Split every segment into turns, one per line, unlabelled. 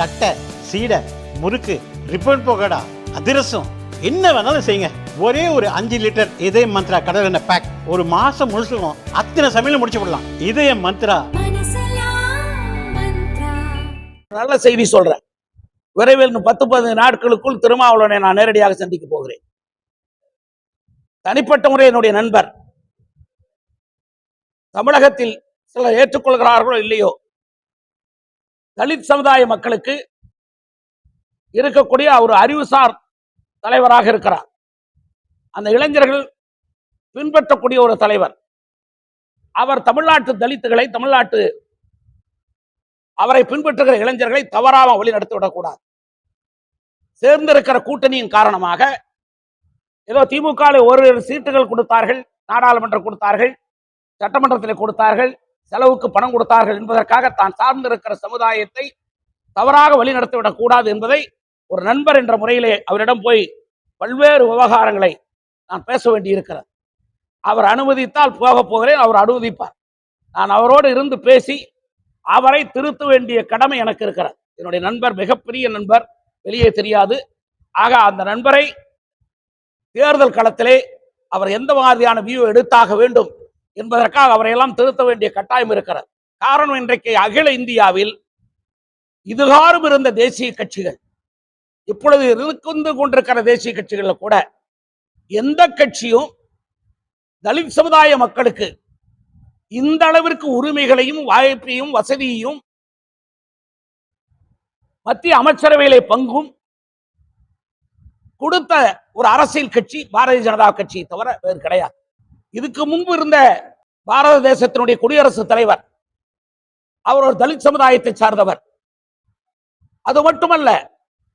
தட்டை சீடை முறுக்கு ரிப்பன் போகடா அதிரசம் என்ன வேணாலும் செய்யுங்க. ஒரே ஒரு அஞ்சு லிட்டர் இதய மந்த்ரா கடல் எண்ணெய் பேக் ஒரு மாசம் முழுசுக்கும் அத்தனை சமையல் முடிச்சு விடலாம் இதய மந்த்ரா.
நல்ல செய்தி சொல்றேன். விரைவில் பத்து பதினைந்து நாட்களுக்குள் திருமாவளவனை நான் நேரடியாக சந்திக்க போகிறேன். தனிப்பட்ட முறை என்னுடைய நண்பர். தமிழகத்தில் சிலர் ஏற்றுக்கொள்கிறார்களோ இல்லையோ தலித் சமுதாய மக்களுக்கு இருக்கக்கூடிய ஒரு அறிவுசார் தலைவராக இருக்கிறார். அந்த இளைஞர்கள் பின்பற்றக்கூடிய ஒரு தலைவர். அவர் தமிழ்நாட்டு தலித்துகளை தமிழ்நாட்டு அவரை பின்பற்றுகிற இளைஞர்களை தவறாம வழி நடத்திவிடக்கூடாது சேர்ந்திருக்கிற கூட்டணியின் காரணமாக ஏதோ திமுக ஒரு சீட்டுகள் கொடுத்தார்கள் நாடாளுமன்றம் கொடுத்தார்கள் சட்டமன்றத்தில் கொடுத்தார்கள் செலவுக்கு பணம் கொடுத்தார்கள் என்பதற்காக தான் சார்ந்திருக்கிற சமுதாயத்தை தவறாக வழிநடத்திவிடக் கூடாது என்பதை ஒரு நண்பர் என்ற முறையிலே அவரிடம் போய் பல்வேறு விவகாரங்களை நான் பேச வேண்டியிருக்கிறது. அவர் அனுமதித்தால் போக போகிறேன் அவர் அனுமதிப்பார். நான் அவரோடு இருந்து பேசி அவரை திருத்த வேண்டிய கடமை எனக்கு இருக்கிறது. என்னுடைய நண்பர் மிகப்பெரிய நண்பர் வெளியே தெரியாது. ஆக அந்த நண்பரை தேர்தல் களத்திலே அவர் எந்த மாதிரியான வியூ எடுத்தாக வேண்டும் என்பதற்காக அவரையெல்லாம் திருத்த வேண்டிய கட்டாயம் இருக்கிறது. காரணம் இன்றைக்கு அகில இந்தியாவில் இதுகாரும் இருந்த தேசிய கட்சிகள் இப்பொழுது இருந்து கொண்டிருக்கிற தேசிய கட்சிகள்ல கூட எந்த கட்சியும் தலித் சமுதாய மக்களுக்கு இந்த அளவிற்கு உரிமைகளையும் வாய்ப்பையும் வசதியையும் மத்திய அமைச்சரவையிலே பங்கும் கொடுத்த ஒரு அரசியல் கட்சி பாரதிய ஜனதா கட்சியை தவிர வேறு கிடையாது. இதுக்கு முன்பு இருந்த பாரத தேசத்தினுடைய குடியரசுத் தலைவர். அவர் ஒரு தலித் சமுதாயத்தை சார்ந்தவர். அது மட்டுமல்ல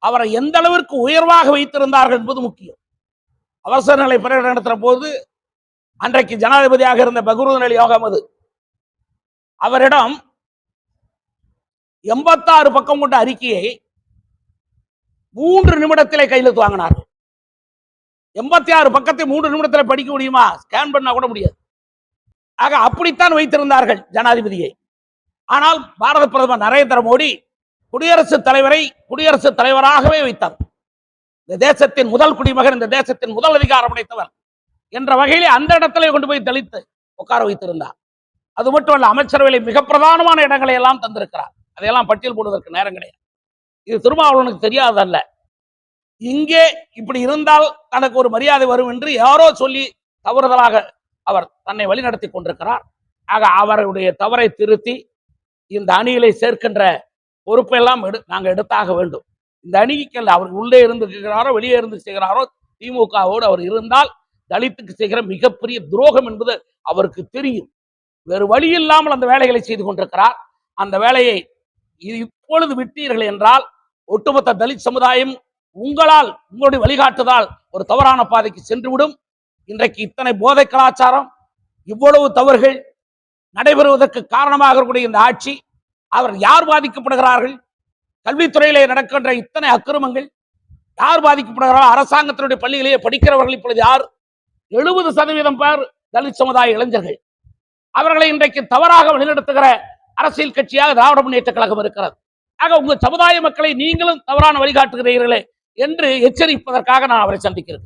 அவரை எந்த அளவிற்கு உயர்வாக வைத்திருந்தார்கள் என்பது முக்கியம். அவசர நிலை பிரகடனத்தின போது அன்றைக்கு ஜனாதிபதியாக இருந்த பகுருதன் அலி அகமது அவரிடம் எண்பத்தாறு பக்கம் கொண்ட அறிக்கையை மூன்று நிமிடத்திலே கையெழுத்து வாங்கினார்கள். எண்பத்தி ஆறு பக்கத்தை மூன்று நிமிடத்தில் படிக்க முடியுமா? ஸ்கேன் பண்ணா கூட முடியாது. ஆக அப்படித்தான் வைத்திருந்தார்கள் ஜனாதிபதியை. ஆனால் பாரத பிரதமர் நரேந்திர மோடி குடியரசுத் தலைவரை குடியரசுத் தலைவராகவே வைத்தார். இந்த தேசத்தின் முதல் குடிமகன் இந்த தேசத்தின் முதல் அதிகாரம் அடைத்தவர் என்ற வகையிலே அந்த இடத்திலே கொண்டு போய் தலித்து உட்கார வைத்திருந்தார். அது மட்டுமல்ல அமைச்சரவையில் மிக பிரதானமான இடங்களை எல்லாம் தந்திருக்கிறார். அதையெல்லாம் பட்டியல் போடுவதற்கு நேரம் கிடையாது. இது திருமாவளவனுக்கு தெரியாதல்ல இங்கே இப்படி இருந்தால் தனக்கு ஒரு மரியாதை வரும் என்று யாரோ சொல்லி தவறுதலாக அவர் தன்னை வழிநடத்தி கொண்டிருக்கிறார். ஆக அவருடைய தவறை திருத்தி இந்த அணியிலே சேர்க்கின்ற பொறுப்பெல்லாம் எடு நாங்கள் எடுத்தாக வேண்டும். இந்த அணிக்கல்ல அவர் உள்ளே இருந்து செய்கிறாரோ வெளியே இருந்து செய்கிறாரோ திமுகவோடு அவர் இருந்தால் தலித்துக்கு செய்கிற மிகப்பெரிய துரோகம் என்பது அவருக்கு தெரியும். வேறு வழி இல்லாமல் அந்த வேலைகளை செய்து கொண்டிருக்கிறார். அந்த வேலையை இது இப்பொழுது விட்டீர்கள் என்றால் ஒட்டுமொத்த தலித் சமுதாயம் உங்களால் உங்களுடைய வழிகாட்டுதால் ஒரு தவறான பாதைக்கு சென்றுவிடும். இன்றைக்கு இத்தனை போதை கலாச்சாரம் இவ்வளவு தவறுகள் நடைபெறுவதற்கு காரணமாக இருக்கக்கூடிய இந்த ஆட்சி அவர் யார் பாதிக்கப்படுகிறார்கள்? கல்வித்துறையிலே நடக்கின்ற இத்தனை அக்கிரமங்கள் யார் பாதிக்கப்படுகிறார்கள்? அரசாங்கத்தினுடைய பள்ளிகளையே படிக்கிறவர்கள் இப்பொழுது யார்? எழுபது சதவீதம் பேர் தலித் சமுதாய இளைஞர்கள். அவர்களை இன்றைக்கு தவறாக வழிநடத்துகிற அரசியல் கட்சியாக திராவிட முன்னேற்ற கழகம் இருக்கிறது. ஆக உங்க சமுதாய மக்களை நீங்களும் தவறான வழிகாட்டுகிறீர்களே என்று எச்சரிப்பதற்காக நான் அவரை சந்திக்கிறேன்.